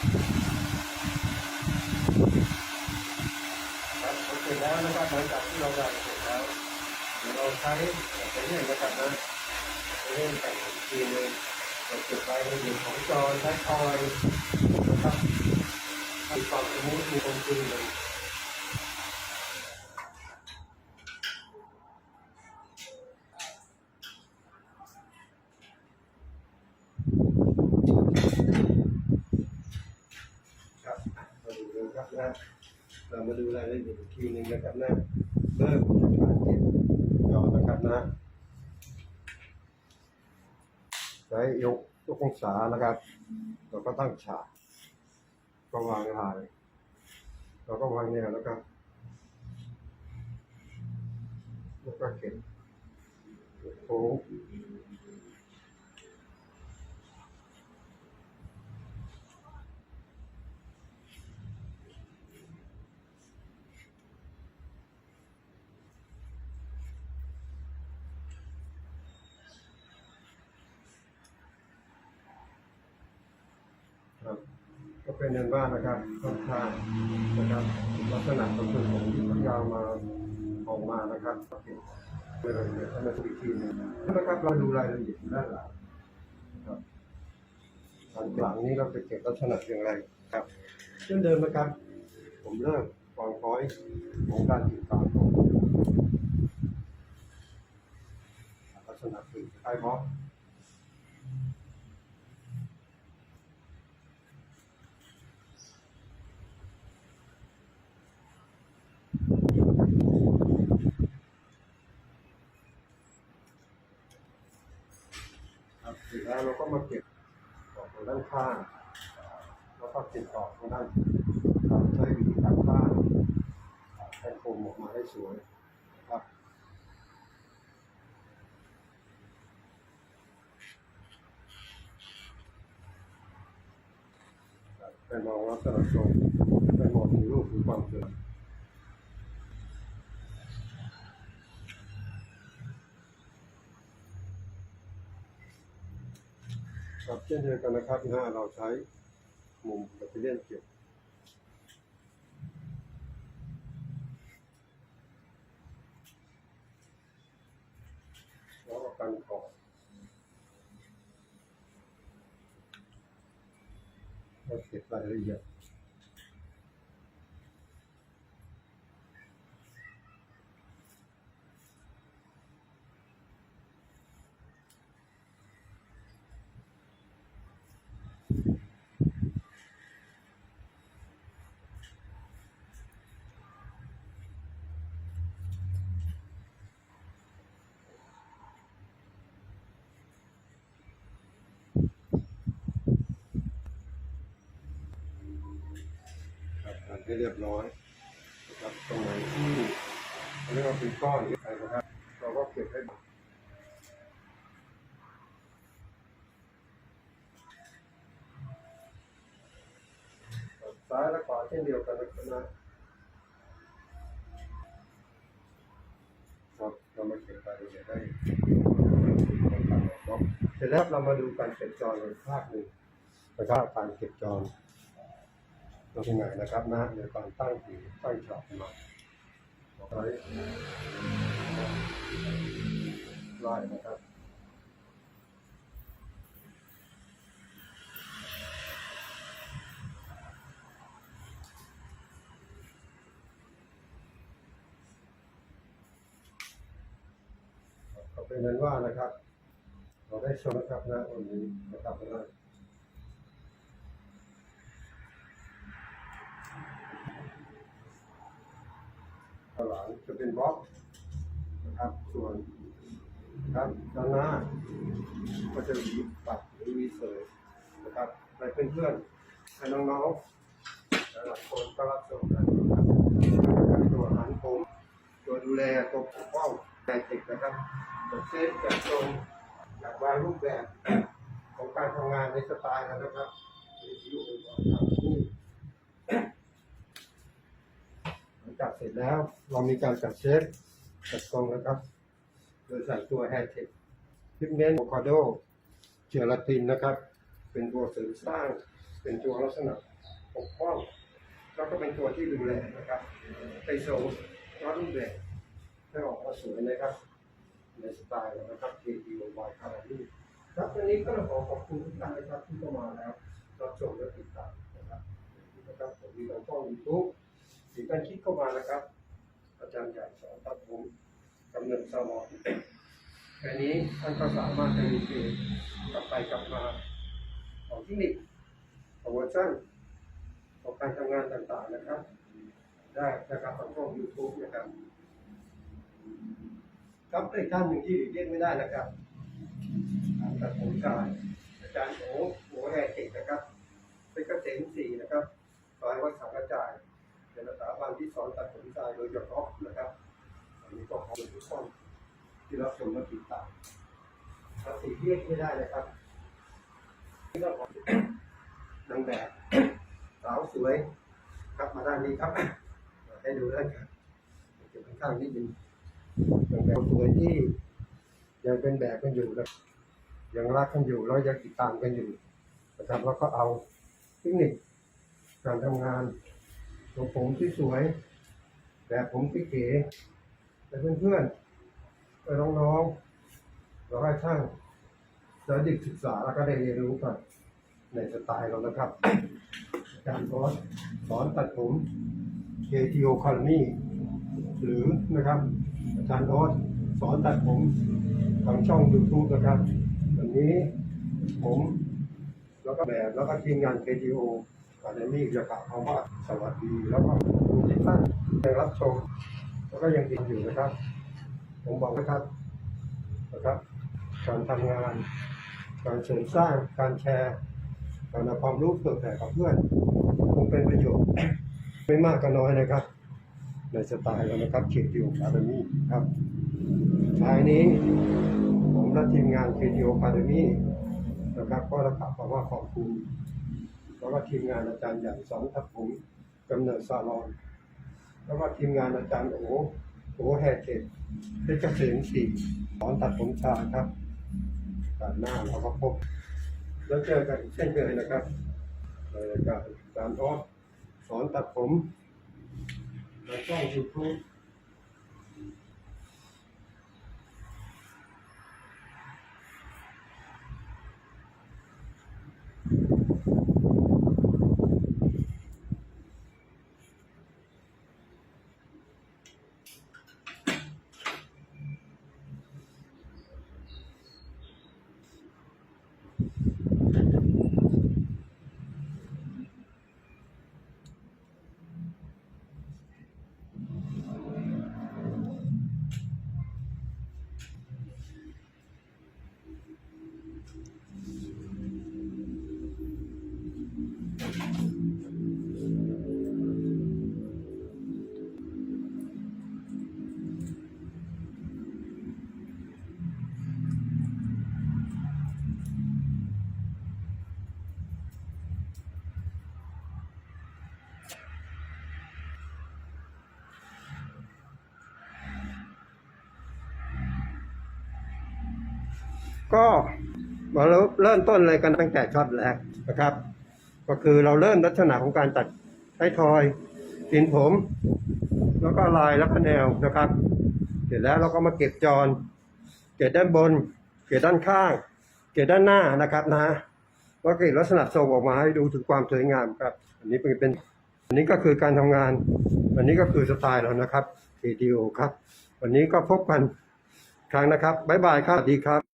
ครับเสร็จแล้วนะครับหลังจากที่เราได้เสร็จแล้วเดี๋ยวเราใช้ไปเรื่อยนะครับนะไปเรื่อยแต่งอีกทีหนึงเราเก็บรายละเอียดของจอใช้คอยนะครับมีความสมูทมีความจริงเลย ครับ มาดูกันครับนะเรามาดูรายละเอียดอีกทีหนึ่งนะครับนะเริ่มจากการเก็บจอนะครับนะใช้ยกยกองศานะครับ เราก็ตั้งฉากก็วางลายเราก็วางแนวแล้วก็แล้วก็เก็บโค้ง ครับก็ เป็นอันว่านะครับค่อนข้างนะครับลักษณะของส่วนของที่ยาวมาออกมานะครับเมื่อเราเดี๋ยวให้มาดูอีกทีนึงนะครับเราดูรายละเอียดด้านหลังครับด้านหลังนี้เราจะเก็บลักษณะอย่างไรครับเช่นเดิมนะครับ ผมเริ่มวางพอยของการติดตามของลักษณะคือไอ้บอก ครับ เราก็มาเก็บออกทางด้านข้าง แล้วก็เก็บออกทางด้านครับใช้วิธีการข้างให้คมออกมาให้สวยครับไปมองลักษณะทรงไปมองถึงรูปถึงความเสื่อ ครับเช่นเดียวกันนะครับห้าเราใช้มุมแบตเตอรี่ยนเก็บแล้วก็กันขอบแล้วเก็บรายละเอียด ให้เรียบร้อยนะครับตรงไหนที่เขาเรียกว่าเป็นก้อนหรืออะไรนะครับเราก็เก็บให้หมดซ้ายและขวาเช่นเดียวกันนะครับครับเรามาเก็บรายละเอียดได้เสร็จแล้วเรามาดูการเก็บจอในภาคหนึ่งนะครับการเก็บจอเราเป็นไงนะครับนะในการตั้งผีตั้งฉากมาไว้ไล่นะครับก็เป็นนั้นว่านะครับ เราได้ชมนะครับนะวันนี้นะครับนะข้าง หลังจะเป็นบล็อกนะครับส่วนครับด้านหน้าก็จะมีปัดหรือมีเสยนะครับให้เพื่อนๆให้น้องๆหลายคนก็รับชมกันนะครับตัวหารโคมตัวดูแลตัวปกป้องใจติดนะครับจัดเซตจัดทรงจัดวางรูปแบบของการทำงานในสไตล์นะครับในชีวิตประจำวันนี่หลังจากเสร็จ แล้วเรามีการจัดเซตจัดทรงนะครับ โดยใส่ตัวแฮชแท็กพิกเมนต์โมคาโดเจลาตินนะครับ เป็นตัวเสริมสร้าง เป็นตัวลักษณะปกป้อง แล้วก็เป็นตัวที่ดูแลนะครับไปส่งรัดรูปแบบให้ออกมาสวยนะครับ ในสไตล์นะครับ KTO by c a r a m i ครับวันนี้ก็ขอขอบคุณทุกท่านนะครับที่เข้ามาแล้วรับชมและติดตามนะครับนะครับผมมีทางช่องยูทูบ สีการคิดเข้ามานะครับ อาจารย์ใหญ่สอนตัดผมกำเนิดสมองแค่นี้ท่านก็สามารถจะมีเพลงกลับไปกลับมาของเที่นิคของวอร์ชันของการทำงานต่างๆนะครับ ได้นะครับทางช่องยูทูบนะครับครับอีกท่านหนึ่งที่เลี่ยงไม่ได้นะครับตัดผมกายอาจารย์โอาบันที่สอนตัดผมกายโดยเฉพาะนะครับอันนี้ก็ขอบคุณทุกท่านที่รับชมและติดตามครับสีเลี่ยงไม่ได้นะครับนี่ก็ขอนางแบบสาวสวยครับมาด้านนี้ครับให้ดูด้านครับเก็บข้างนิดนึงอย่างแบบสวยที่ยังเป็นแบบกันอยู่นะยังรักกันอยู่แล้วยังติดตามกันอยู่นะครับแล้วก็เอาเทคนิคการทำงาน ของผมที่สวยแบบผมที่เก๋และเพื่อนๆและน้องๆเราให้ช่างสาดิกศึกษาแล้วก็ได้เรียนรู้กันในสไตล์เรานะครับอาจารย์คอสสอนตัดผม KTO Academy หรือนะครับอาจารย์โอ๊ตสอนตัดผมทางช่อง YouTube นะครับวันนี้ผมแล้วก็แบบแล้วก็ทีมงาน KTO อาจารย์นี่จะกล่าวคำว่าสวัสดีแล้วก็ขอบคุณที่ท่านยังรับชม แล้วก็ยังติดอยู่นะครับ ผมบอกนะครับนะครับ การทำงาน การเสริมสร้างการแชร์การนำความรู้เผื่อแผ่กับเพื่อนคงเป็นประโยชน์ไม่มากก็น้อยนะครับ ในสไตล์เรานะครับเคทีโอคาเดมี่ครับท้ายนี้ผมและทีมงานเคทีโอคาเดมี่นะครับก็ระกราบคำว่าขอบคุณ แล้วก็ทีมงานอาจารย์ใหญ่สอนทับผมกำเนิดซาลอน แล้วก็ทีมงานอาจารย์โอโอแฮเกตเพชรเกษมสี่สอนตัดผมชาครับตัดหน้าเราก็พบ แล้วเจอกันเช่นเคยนะครับรายการอาจารย์ออสสอนตัดผมในช่องยูทูบ ก็เริ่มเริ่มต้นเลยกันตั้งแต่ช็อตแรกนะครับ ก็คือเราเริ่มลักษณะของการตัดใช้ทอยสินผม แล้วก็ลายแล้วก็แนวนะครับ เสร็จแล้วเราก็มาเก็บจรเก็บด้านบน เก็บด้านข้าง เก็บด้านหน้านะครับนะว่าเก็บลักษณะทรงออกมาให้ดูถึงความสวยงามครับ อันนี้เป็น อันนี้ก็คือการทำงาน อันนี้ก็คือสไตล์เรานะครับ KTO ครับ วันนี้ก็พบกันครั้งนะครับบ๊ายบายครับสวัสดีครับ